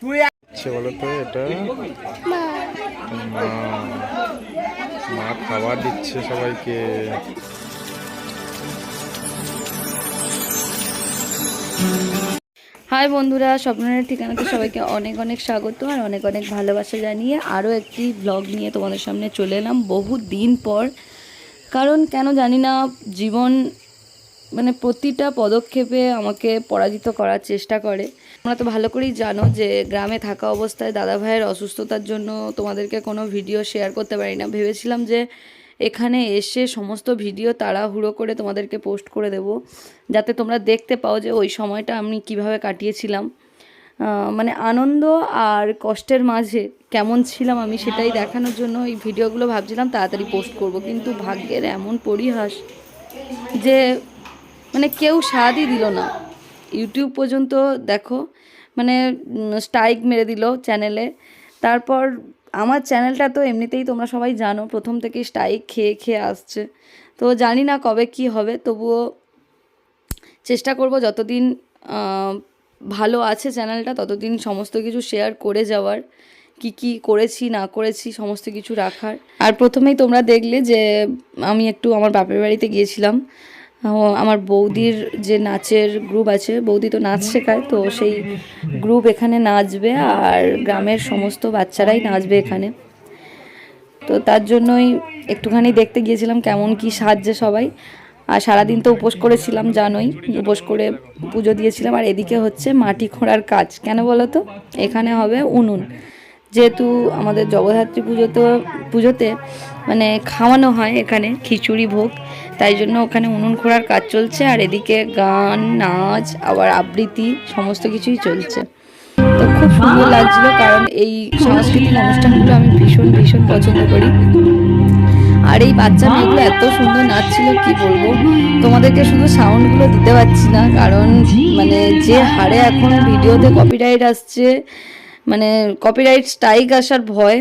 তুই বলো তো এটা মা। মা। খাবার দিচ্ছে সবাইকে। হাই বন্ধুরা স্বপ্নের ঠিকানাতে সবাইকে অনেক অনেক স্বাগত আর অনেক অনেক ভালোবাসা জানিয়ে আরও একটি ব্লগ নিয়ে তোমাদের সামনে চলে এলাম বহু দিন পর। কারণ কেন জানি না জীবন মানে প্রতিটা পদক্ষেপে আমাকে পরাজিত করার চেষ্টা করে। তোমরা তো ভালো করেই জানো যে গ্রামে থাকা অবস্থায় দাদা ভাইয়ের অসুস্থতার জন্য তোমাদেরকে কোনো ভিডিও শেয়ার করতে পারি না। ভেবেছিলাম যে এখানে এসে সমস্ত ভিডিও তাড়াহুড়ো করে তোমাদেরকে পোস্ট করে দেব, যাতে তোমরা দেখতে পাও যে ওই সময়টা আমি কীভাবে কাটিয়েছিলাম। মানে আনন্দ আর কষ্টের মাঝে কেমন ছিলাম আমি সেটাই দেখানোর জন্য এই ভিডিওগুলো ভাবছিলাম, তাড়াতাড়ি পোস্ট করব। কিন্তু ভাগ্যের এমন পরিহাস যে মানে কেউ স্বাদই দিল না। ইউটিউব পর্যন্ত দেখো মানে স্ট্রাইক মেরে দিল চ্যানেলে তারপর আমার চ্যানেলটা তো এমনিতেই তোমরা সবাই জানো, প্রথম থেকেই স্ট্রাইক খেয়ে খেয়ে আসছে। তো জানি না কবে কি হবে, তবুও চেষ্টা করব যতদিন ভালো আছে চ্যানেলটা ততদিন সমস্ত কিছু শেয়ার করে যাওয়ার। কি কি করেছি, না করেছি, সমস্ত কিছু রাখার। আর প্রথমেই তোমরা দেখলে যে, আমি একটু আমার বাপের বাড়িতে গিয়েছিলাম। আমার বৌদির যে নাচের গ্রুপ আছে, বৌদি তো নাচ শেখায়, তো সেই গ্রুপ এখানে নাচবে আর গ্রামের সমস্ত বাচ্চারাই নাচবে এখানে। তো তার জন্যই একটুখানি দেখতে গিয়েছিলাম কেমন কি সাজছে সবাই। আর সারাদিন তো উপোস করেছিলাম, জানোই, উপোস করে পুজো দিয়েছিলাম। আর এদিকে হচ্ছে মাটি খোঁড়ার কাজ। কেন বলো তো? এখানে হবে উনুন। যেহেতু আমাদের জগদ্ধাত্রী পুজোতে পুজোতে মানে খাওয়ানো হয় এখানে, খিচুড়ি ভোগ, তাই জন্য ওখানে উনুন খোঁড়ার কাজ চলছে, আর এদিকে গান, নাচ, আবার আবৃত্তি, সমস্ত কিছুই চলছে। তো খুব সুন্দর লাগছিল, কারণ এই সাংস্কৃতিক অনুষ্ঠানগুলো আমি ভীষণ ভীষণ পছন্দ করি। আর এই বাচ্চা মেয়েগুলো এত সুন্দর নাচছিল, কি বলব? তোমাদেরকে শুধু সাউন্ডগুলো দিতে পারছি না, কারণ মানে যে হারে এখন ভিডিওতে কপিরাইট আসছে মানে কপিরাইট স্ট্রাইক আসার ভয়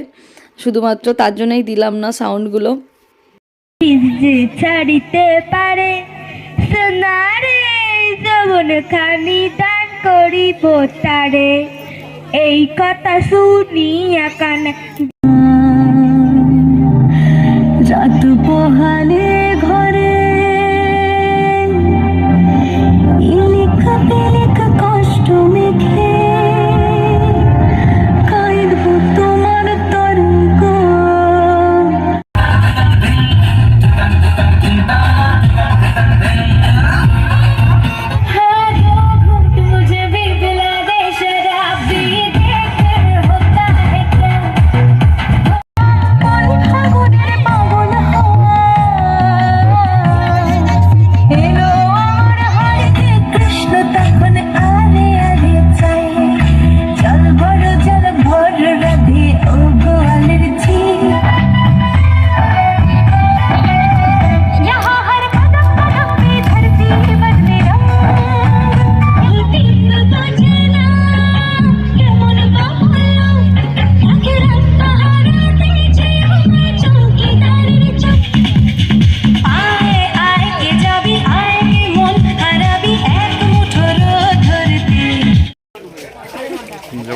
শুধুমাত্র তার জন্যই দিলাম না সাউন্ডগুলো ছাড়িতে পারে, সোনারে যমন খানি দান করিব তারে। এই কথা শুনিয়া কান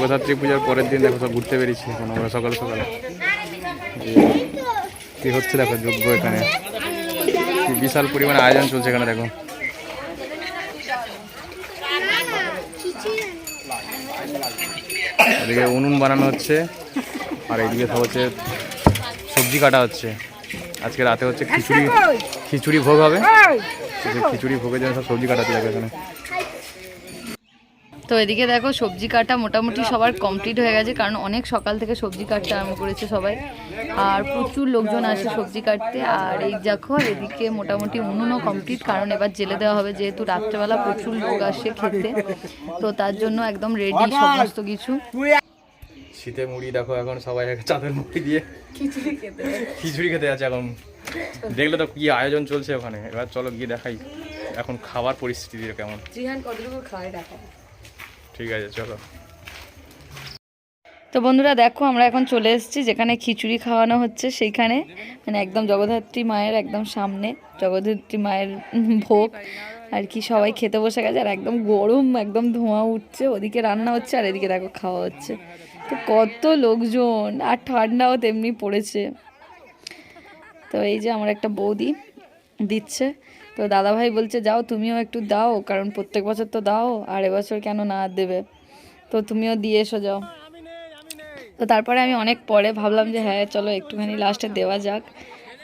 জগদ্ধাত্রী পূজার পরের দিন দেখো সব ঘুরতে বেরিয়েছি এখন আমরা সকালে সকালে। কি হচ্ছে দেখো যোগ্য এখানে। বিশাল পরিমাণে আয়োজন চলছে এখানে দেখো। এদিকে উনুন বানানো হচ্ছে আর এদিকে সব হচ্ছে সবজি কাটা হচ্ছে। আজকে রাতে হচ্ছে খিচুড়ি খিচুড়ি ভোগ হবে। খিচুড়ি ভোগের জন্য সব সবজি কাটাতে লাগে এখানে। তো এদিকে দেখো সবজি কাটা মোটামুটি সবার কমপ্লিট হয়ে গেছে কারণ অনেক সকাল থেকে সবজি কাটতে আরম্ভ করেছে সবাই। আর প্রচুর লোকজন আসে সবজি কাটতে। আর এই দেখো এদিকে মোটামুটি উনুনও কমপ্লিট কারণ এবার জেলে দেওয়া হবে যেহেতু রাত্রেবেলা প্রচুর লোক আসে খেতে। তো তার জন্য একদম রেডি সমস্ত কিছু। শীতে মুড়ি দেখো এখন সবাই চাঁদের মুড়ি দিয়ে। খিচুড়ি খেতে যাচ্ছে এখন। দেখলে তো কি আয়োজন চলছে ওখানে। এবার চলো গিয়ে দেখাই এখন খাবার পরিস্থিতি কেমন। জিহান কতটুকু খায় দেখো। ঠিক আছে, চলো। তো বন্ধুরা দেখো, আমরা এখন চলে এসেছি যেখানে খিচুড়ি খাওয়ানো হচ্ছে, সেইখানে। মানে একদম জগদ্ধাত্রী মায়ের একদম সামনে, জগদ্ধাত্রী মায়ের ভোগ। আর কি সবাই খেতে বসে গেছে, আর একদম গরম, একদম ধোঁয়া উঠছে, ওদিকে রান্না হচ্ছে, আর এদিকে দেখো খাওয়া হচ্ছে। তো কত লোকজন, আর ঠান্ডাও তেমনি পড়েছে। তো এই যে আমার একটা বৌদি দিচ্ছে। তো দাদাভাই বলছে, যাও, তুমিও একটু দাও, কারণ প্রত্যেক বছর তো দাও, আর এবছর কেন না দেবে? তো তুমিও দিয়ে এসো, যাও। তো তারপরে আমি অনেক পরে ভাবলাম যে হ্যাঁ চলো একটুখানি লাস্টে দেওয়া যাক।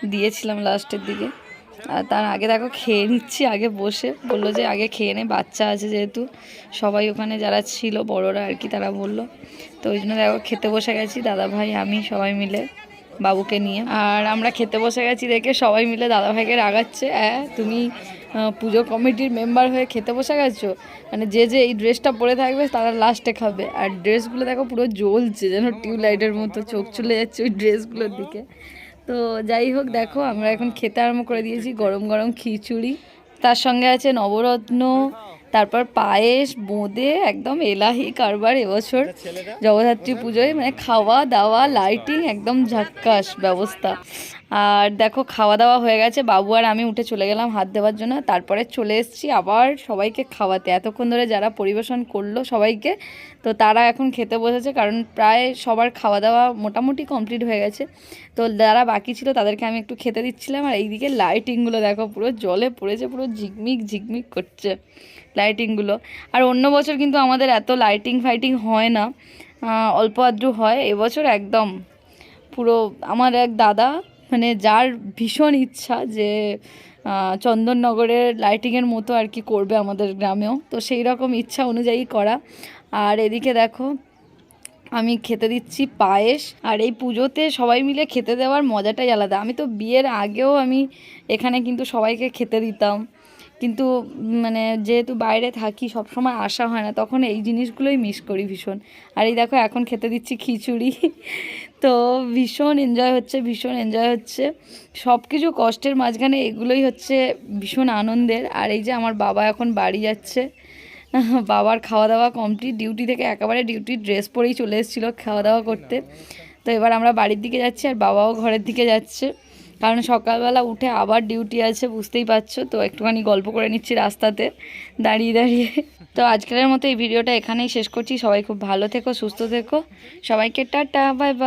দিয়েছিলাম লাস্টের দিকে। আর তার আগে দেখো, খেয়ে নিচ্ছি আগে বসে। বলল যে, আগে খেয়ে নে, বাচ্চা আছে যেহেতু, সবাই ওখানে যারা ছিল বড়রা আর কি, তারা বলল। তো ওই জন্য দেখো, খেতে বসে গেছি দাদা ভাই আমি সবাই মিলে। বাবুকে নিয়ে। আর আমরা খেতে বসে গেছি দেখে সবাই মিলে দাদাভাইকে রাগাচ্ছে। হ্যাঁ তুমি পুজো কমিটির মেম্বার হয়ে খেতে বসে গেছো? মানে যে যে এই ড্রেসটা পরে থাকবে তারা লাস্টে খাবে। আর ড্রেসগুলো দেখো পুরো জ্বলছে যেন টিউবলাইটের মতো, চোখ চলে যাচ্ছে ওই ড্রেসগুলোর দিকে। তো যাই হোক, দেখো আমরা এখন খেতে আরম্ভ করে দিয়েছি গরম গরম খিচুড়ি। তার সঙ্গে আছে নবরত্ন তারপর পায়েস বোঁদে একদম এলাহি কারবার এবছর জগদ্ধাত্রী পুজোয় মানে খাওয়া দাওয়া লাইটিং একদম ঝাক্কাস ব্যবস্থা। আর দেখো, খাওয়া দাওয়া হয়ে গেছে। বাবু আর আমি উঠে চলে গেলাম হাত দেওয়ার জন্য। তারপরে চলে এসেছি আবার সবাইকে খাওয়াতে। এতক্ষণ ধরে যারা পরিবেশন করল সবাইকে, তো তারা এখন খেতে বসেছে কারণ প্রায় সবার খাওয়া দাওয়া মোটামুটি কমপ্লিট হয়ে গেছে। তো যারা বাকি ছিল তাদেরকে আমি একটু খেতে দিচ্ছিলাম। আর এইদিকে লাইটিংগুলো দেখো, পুরো জলে পড়েছে, পুরো ঝিকমিক ঝিকমিক করছে লাইটিংগুলো। আর অন্য বছর কিন্তু আমাদের এত লাইটিং ফাইটিং হয় না। অল্প আদ্রু হয়। এবছর একদম পুরো, আমার এক দাদা মানে যার ভীষণ ইচ্ছা যে চন্দননগরের লাইটিংয়ের মতো আর কি করবে আমাদের গ্রামেও। তো সেই রকম ইচ্ছা অনুযায়ী করা। আর এদিকে দেখো, আমি খেতে দিচ্ছি পায়েস। আর এই পুজোতে সবাই মিলে খেতে দেওয়ার মজাটাই আলাদা। আমি তো বিয়ের আগেও আমি এখানে কিন্তু সবাইকে খেতে দিতাম। কিন্তু মানে যেহেতু বাইরে থাকি সব সময় আসা হয় না, তখন এই জিনিসগুলোই মিস করি ভীষণ। আর এই দেখো, এখন খেতে দিচ্ছি খিচুড়ি। তো ভীষণ এনজয় হচ্ছে, ভীষণ এনজয় হচ্ছে। সব কিছু কষ্টের মাঝখানে এগুলোই হচ্ছে ভীষণ আনন্দের। আর এই যে আমার বাবা এখন বাড়ি যাচ্ছে, বাবার খাওয়া দাওয়া কমপ্লিট ডিউটি থেকে একেবারে ডিউটি ড্রেস পরেই চলে এসেছিল খাওয়া দাওয়া করতে। তো এবার আমরা বাড়ির দিকে যাচ্ছি আর বাবাও ঘরের দিকে যাচ্ছে। কারণ সকালবেলা উঠে আবার ডিউটি আছে, বুঝতেই পারছ? তো একটুখানি গল্প করে নিচ্ছি রাস্তাতে, দাঁড়িয়ে দাঁড়িয়ে। তো আজকের মতো এই ভিডিওটা এখানেই শেষ করছি। সবাই খুব ভালো থেকো, সুস্থ থেকো। সবাইকে টাটা বাই বাই